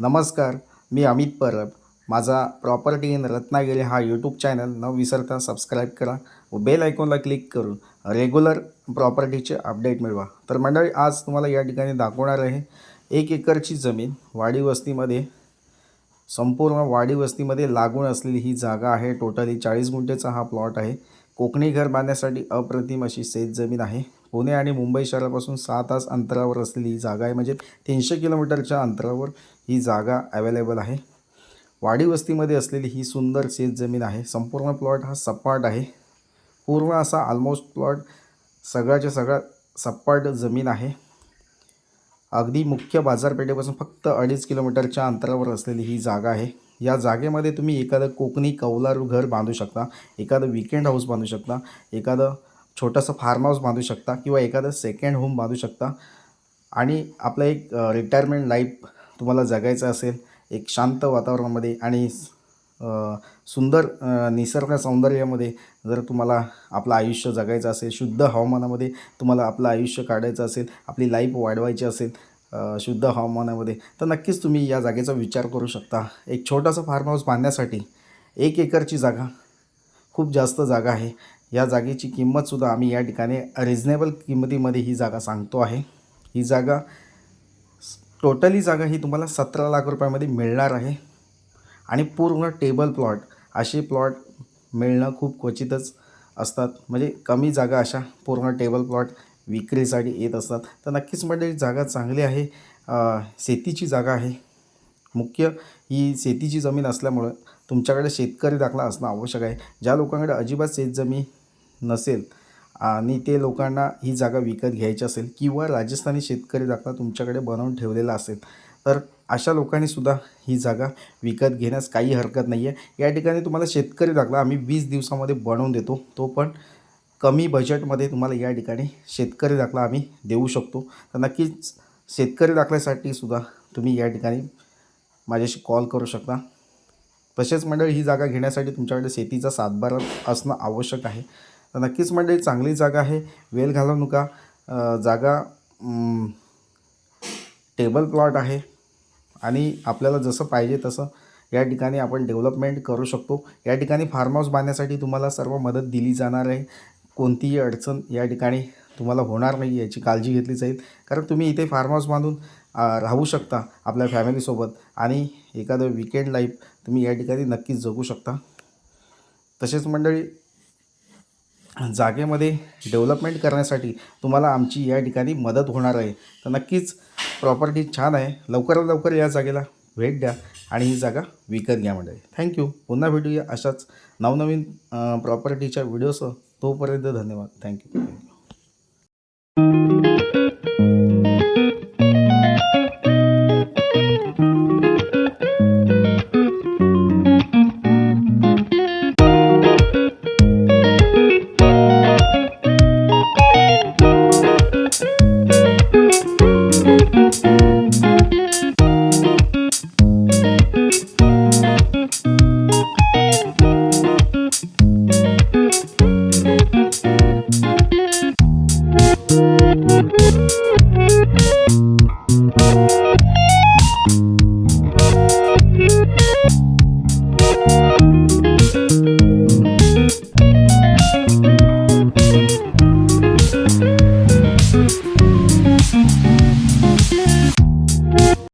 नमस्कार मी अमित परब. माझा property in Ratnagiri हा यूट्यूब चॅनल. न विसरता सबस्क्राईब करा व बेल आयकॉनला क्लिक करून रेग्युलर प्रॉपर्टीचे अपडेट मिळवा. तर मंडळी आज तुम्हाला या ठिकाणी दाखवणार आहे एक एकरची जमीन वाडी वस्तीमध्ये संपूर्ण वाडी वस्तीमध्ये लागून असलेली ही जागा आहे. टोटली चाळीस गुंठेचा हा प्लॉट आहे. कोकणी घर बांधण्यासाठी अप्रतिम अशी शेत जमीन आहे. पुणे आणि मुंबई शहरापासून सहा तास अंतरावर असलेली ही जागा आहे. म्हणजे तीनशे किलोमीटरच्या अंतरावर ही जागा अवेलेबल आहे. वाडी वस्तीमध्ये असलेली ही सुंदर शेत जमीन आहे. संपूर्ण प्लॉट हा सपाट आहे. पूर्ण असा ऑलमोस्ट प्लॉट सगळ्याच्या सगळा सपाट जमीन आहे. अगदी मुख्य बाजारपेठेपासून फक्त अडीच किलोमीटरच्या अंतरावर असलेली ही जागा आहे. या जागेमध्ये तुम्ही एखादं कोकणी कौलारू घर बांधू शकता एखादं विकेंड हाऊस बांधू शकता एखादं छोटंसं फार्म हाऊस बांधू शकता किंवा एखादं सेकंड होम बांधू शकता. आणि आपलं एक रिटायरमेंट लाईफ तुम्हाला जगायचं असेल एक शांत वातावरणामध्ये आणि सुंदर निसर्ग सौंदर्यामध्ये जर तुम्हाला आपलं आयुष्य जगायचं असेल शुद्ध हवामानामध्ये तुम्हाला आपलं आयुष्य काढायचं असेल आपली लाईफ वाढवायची असेल शुद्ध हवामानामध्ये तर नक्कीच तुम्ही या जागेचा विचार करू शकता. एक छोटासा फार्म हाऊस बांधण्यासाठी एक एकरची जागा खूप जास्त जागा आहे. या जागेची किंमतसुद्धा आम्ही या ठिकाणी रिजनेबल किंमतीमध्ये ही जागा सांगतो आहे. ही जागा टोटली जागा ही तुम्हाला सतरा लाख रुपयामध्ये मिळणार आहे. आणि पूर्ण टेबल प्लॉट असे प्लॉट मिळणं खूप क्वचितच असतात. म्हणजे कमी जागा अशा पूर्ण टेबल प्लॉट विक्रीसाठी येत असतात. तर नक्कीच म्हणजे जागा चांगली आहे. शेतीची जागा आहे. मुख्य ही शेतीची जमीन असल्यामुळं तुमच्याकडे शेतकरी दाखला असणं आवश्यक आहे. ज्या लोकांकडे अजिबात शेतजमीन नसेल आणि ते लोकांना ही जागा विकत घ्यायची असेल किंवा राजस्थानी शेतकरी दाखला तुमच्याकडे बनवून ठेवलेला असेल तर अशा लोकांनी सुद्धा ही जागा विकत घेण्यास काही हरकत नाही आहे या ठिकाणी तुम्हाला शेतकरी दाखला आम्ही वीस दिवसामध्ये बनवून देतो. तो पण कमी बजेटमध्ये तुम्हाला या ठिकाणी शेतकरी दाखला आम्ही देऊ शकतो. तर नक्कीच शेतकरी दाखल्यासाठी सुद्धा तुम्ही या ठिकाणी माझ्याशी कॉल करू शकता. तसेच मंडळ ही जागा घेण्यासाठी तुमच्याकडे शेतीचा सातबारा असणं आवश्यक आहे. तर नक्कीच मंडळी चांगली जागा आहे. वेल घालवू नका. जागा टेबल प्लॉट आहे. आणि आपल्याला जसं पाहिजे तसं या ठिकाणी आपण डेव्हलपमेंट करू शकतो. या ठिकाणी फार्म हाऊस बांधण्यासाठी तुम्हाला सर्व मदत दिली जाणार आहे. कोणतीही अडचण या ठिकाणी तुम्हाला होणार नाही याची काळजी घेतली जाईल. कारण तुम्ही इथे फार्म हाऊस बांधून राहू शकता आपल्या फॅमिलीसोबत आणि एखादं विकेंड लाईफ तुम्ही या ठिकाणी नक्कीच जगू शकता. तसेच मंडळी जागेमध्ये डेव्हलपमेंट करण्यासाठी तुम्हाला आमची या ठिकाणी मदत होणार आहे. तर नक्कीच प्रॉपर्टी छान आहे. लवकरात लवकर या जागेला भेट द्या आणि ही जागा विकत घ्या म्हणजे थँक्यू पुन्हा भेटूया अशाच नवनवीन प्रॉपर्टीच्या व्हिडिओसह तोपर्यंत धन्यवाद. थँक्यू